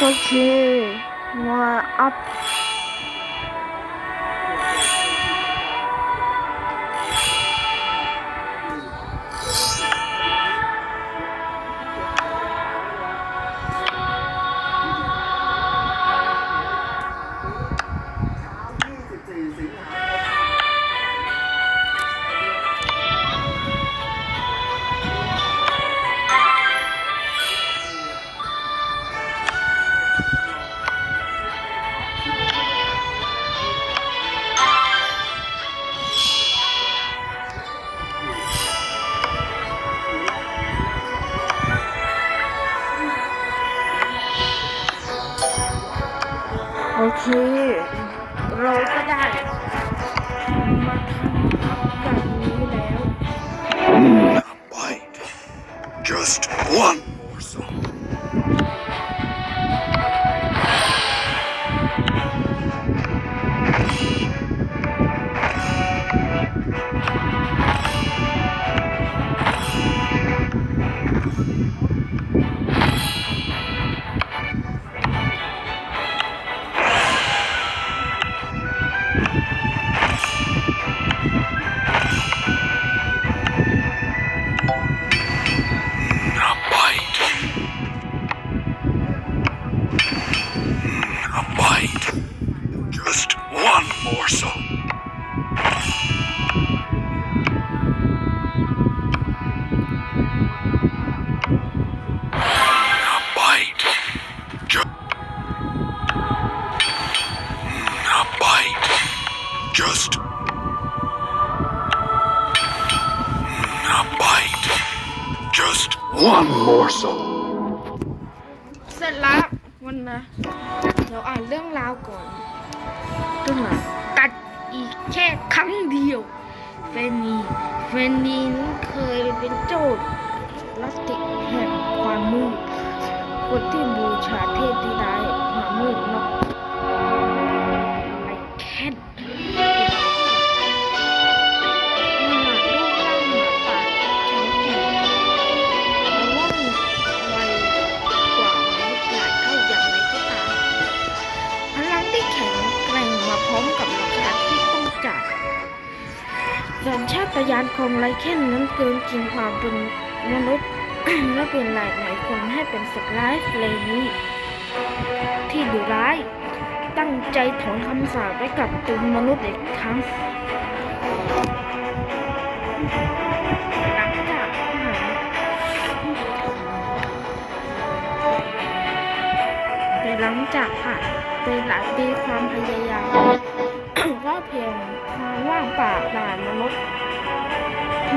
โอเค เค เราก็ได้ Just. A bite. Just one morsel. เสร็จแล้ววันนะเดี๋ยวอ่านเรื่องราวก่อนตึ้งอะกัดอีกแค่ครั้งเดียวเฟนนีเฟนนีนั้นเคยเป็นโจทย์ลัทธิแห่งความมืดคนที่บูชาเทพที่ร้ายความมืดนอก ตญาณของไรแค่นนั้นเกินจริงความเป็นมนุษย์และเป็นหลายหลายคนให้เป็นสัตว์ร้ายเลยนี้ที่ดุร้าย ตั้งใจถอนคำสาปไว้กับตัวมนุษย์อีกครั้งหลังจากหาแต่หลังจากผ่านไปหลายปีความพยายาม ก็เพียงความว่างเปล่าด่านมนุษย์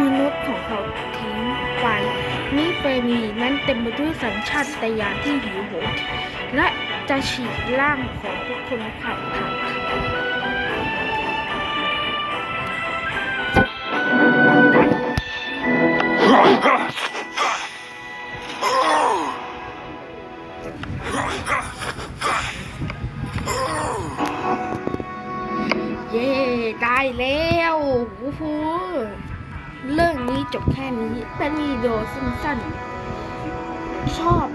มนุษย์ของเขาทิ้งไปนี่เฟนีนั้นเต็มไปด้วยสัญชาตญาณที่หิวโหยและจะฉีกร่างของทุกคนขับขับ ได้แล้วโอ้โหเรื่องนี้จบแค่นี้เป็นวีดีโดสั้นๆ ชอบ